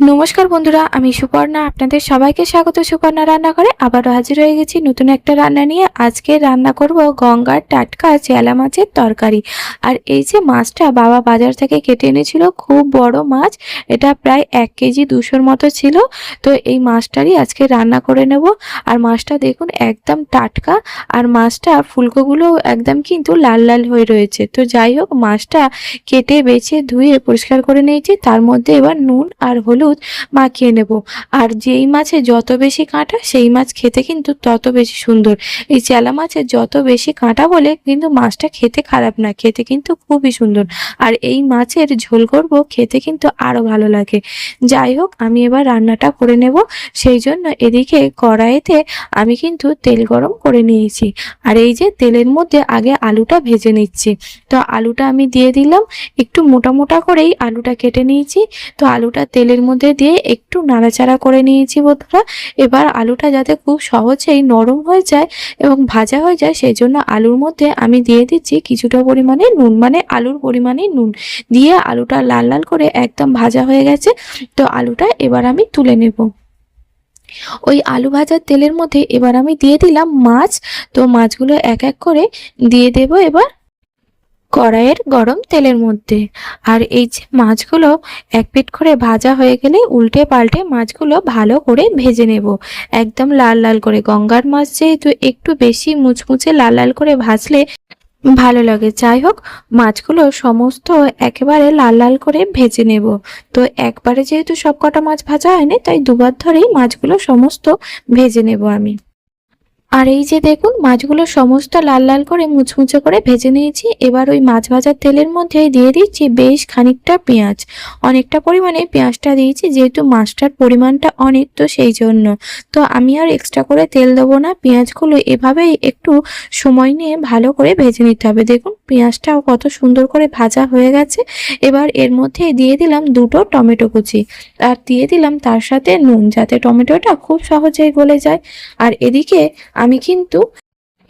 নমস্কার বন্ধুরা, আমি সুপর্ণা। আপনাদের সবাইকে স্বাগত। সুপর্ণা রান্না করে আবারও হাজির হয়ে গেছি নতুন একটা রান্না নিয়ে। আজকে রান্না করব গঙ্গার টাটকা চেলা মাছের তরকারি। আর এই যে মাছটা বাবা বাজার থেকে কেটে এনেছিল, খুব বড় মাছ। এটা প্রায় এক কেজি দুশোর মতো ছিল। তো এই মাছটারই আজকে রান্না করে নেব। আর মাছটা দেখুন, একদম টাটকা। আর মাছটা ফুলকোগুলো একদম কিন্তু লাল লাল হয়ে রয়েছে। তো যাই হোক, মাছটা কেটে বেছে ধুয়ে পরিষ্কার করে নিয়েছি। তার মধ্যে এবার নুন আর হলুদ মাখিয়ে নেব। আর যেই মাছে যত বেশি কাঁটা, সেই মাছ খেতে কিন্তু তত বেশি সুন্দর। এই চেলা মাছের যত বেশি কাঁটা বলে, কিন্তু মাছটা খেতে খারাপ না, খেতে কিন্তু খুবই সুন্দর। আর এই মাছের ঝোল করব, খেতে কিন্তু আরও ভালো লাগে। যাই হোক, আমি এবার রান্নাটা করে নেব। সেই জন্য এদিকে কড়াইতে আমি কিন্তু তেল গরম করে নিয়েছি। আর এই যে তেলের মধ্যে আগে আলুটা ভেজে নিচ্ছি। তো আলুটা আমি দিয়ে দিলাম। একটু মোটা মোটা করেই আলুটা কেটে নিয়েছি। তো আলুটা তেলের মধ্যে দিয়ে একটু নাড়াচাড়া করে নিয়েছি বন্ধুরা। এবার আলুটা যাতে খুব সহজেই নরম হয়ে যায় এবং ভাজা হয়ে যায় সেই জন্য আলুর মধ্যে আমি দিয়ে দিচ্ছি কিছুটা পরিমাণে নুন মানে আলুর পরিমাণে নুন। দিয়ে আলুটা লাল লাল করে একদম ভাজা হয়ে গেছে, তো আলুটা এবার আমি তুলে নেব। ওই আলু ভাজার তেলের মধ্যে এবার আমি দিয়ে দিলাম মাছ, তো মাছগুলো এক এক করে দিয়ে দেব এবার। কড়াইয়ের গরম তেলের মধ্যে। আর এই যে মাছগুলো এক পিট করে ভাজা হয়ে গেলে উল্টে পাল্টে মাছগুলো ভালো করে ভেজে নেব। একদম লাল লাল করে। গঙ্গার মাছ যেহেতু একটু বেশি মুচমুচে লাল লাল করে ভাজলে ভালো লাগে। যাই হোক, মাছগুলো সমস্ত একেবারে লাল লাল করে ভেজে নেব। তো একবারে যেহেতু সব কটা মাছ ভাজা হয়নি, তাই দুবার ধরেই মাছগুলো সমস্ত ভেজে নেব আমি। আর এই যে দেখুন, মাছগুলো সমস্ত লাল লাল করে মুচমুচে করে ভেজে নিয়েছি। এবার ওই মাছ ভাজার তেলের মধ্যে দিয়ে দিচ্ছি বেশ খানিকটা পেঁয়াজ। অনেকটা পরিমাণে পেঁয়াজটা দিয়েছি, যেহেতু মাছটার পরিমাণটা অনেক, তো সেই জন্য। তো আমি আর এক্সট্রা করে তেল দেবো না, পেঁয়াজগুলো এভাবেই একটু সময় নিয়ে ভালো করে ভেজে নিতে হবে। দেখুন, পেঁয়াজটাও কত সুন্দর করে ভাজা হয়ে গেছে। এবার এর মধ্যে দিয়ে দিলাম দুটো টমেটো কুচি। আর দিয়ে দিলাম তার সাথে নুন, যাতে টমেটোটা খুব সহজেই গলে যায়। আর এদিকে আমি কিন্তু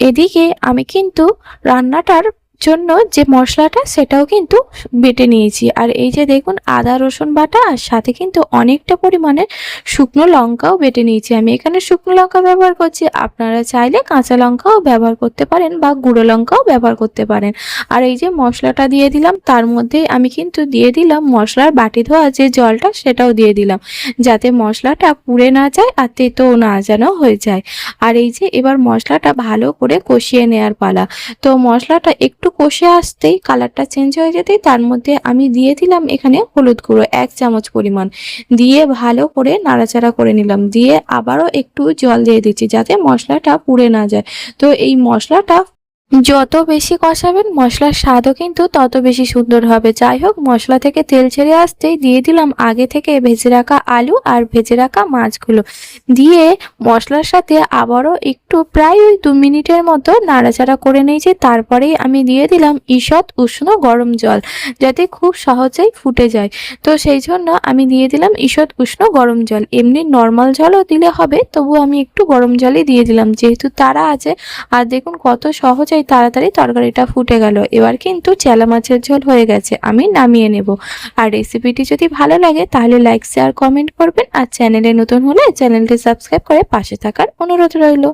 এদিকে আমি কিন্তু রান্নাটার জন্য যে মশলাটা সেটাও কিন্তু বেটে নিয়েছি। আর এই যে দেখুন, আদা, রসুন বাটা, আর সাথে কিন্তু অনেকটা পরিমাণে শুকনো লঙ্কাও বেটে নিয়েছি। আমি এখানে শুকনো লঙ্কা ব্যবহার করছি। আপনারা চাইলে কাঁচা লঙ্কাও ব্যবহার করতে পারেন বা গুঁড়ো লঙ্কাও ব্যবহার করতে পারেন। আর এই যে মশলাটা দিয়ে দিলাম, তার মধ্যে আমি কিন্তু দিয়ে দিলাম মশলার বাটি ধোয়া যে জলটা, সেটাও দিয়ে দিলাম। যাতে মশলাটা পুড়ে না যায় আর তেতো না যেন হয়ে যায়। আর এই যে এবার মশলাটা ভালো করে কষিয়ে নেওয়ার পালা। তো মশলাটা একটু কষে আসতেই কালারটা চেঞ্জ হয়ে যেতেই তার মধ্যে আমি দিয়ে দিলাম এখানে হলুদ গুঁড়ো, এক চামচ পরিমাণ। দিয়ে ভালো করে নাড়াচাড়া করে নিলাম। দিয়ে আবারও একটু জল দিয়ে দিচ্ছি যাতে মশলাটা পুড়ে না যায়। তো এই মশলাটা যত বেশি কষাবেন, মশলার স্বাদও কিন্তু তত বেশি সুন্দর হবে। যাই হোক, মশলা থেকে তেল ছেড়ে আসতেই দিয়ে দিলাম আগে থেকে ভেজে রাখা আলু আর ভেজে রাখা মাছগুলো। দিয়ে মশলার সাথে আবারও একটু প্রায় ওই দু মিনিটের মতো নাড়াচাড়া করে নিয়েছি তারপরেই আমি দিয়ে দিলাম ঈষৎ উষ্ণ গরম জল, যাতে খুব সহজেই ফুটে যায়। তো সেই জন্য আমি দিয়ে দিলাম ঈষৎ উষ্ণ গরম জল। এমনি নর্মাল জলও দিলে হবে তবু আমি একটু গরম জলই দিয়ে দিলাম। যেহেতু তারা আছে, আর দেখুন কত সহজেই তাড়াতাড়ি তরকারিটা ফুটে গেল। এবার কিন্তু চেলা মাছের ঝোল হয়ে গেছে, আমি নামিয়ে নেব। আর রেসিপিটি যদি ভালো লাগে, তাহলে লাইক শেয়ার কমেন্ট করবেন। আর চ্যানেলে নতুন হলে চ্যানেলটি সাবস্ক্রাইব করে পাশে থাকার অনুরোধ রইল।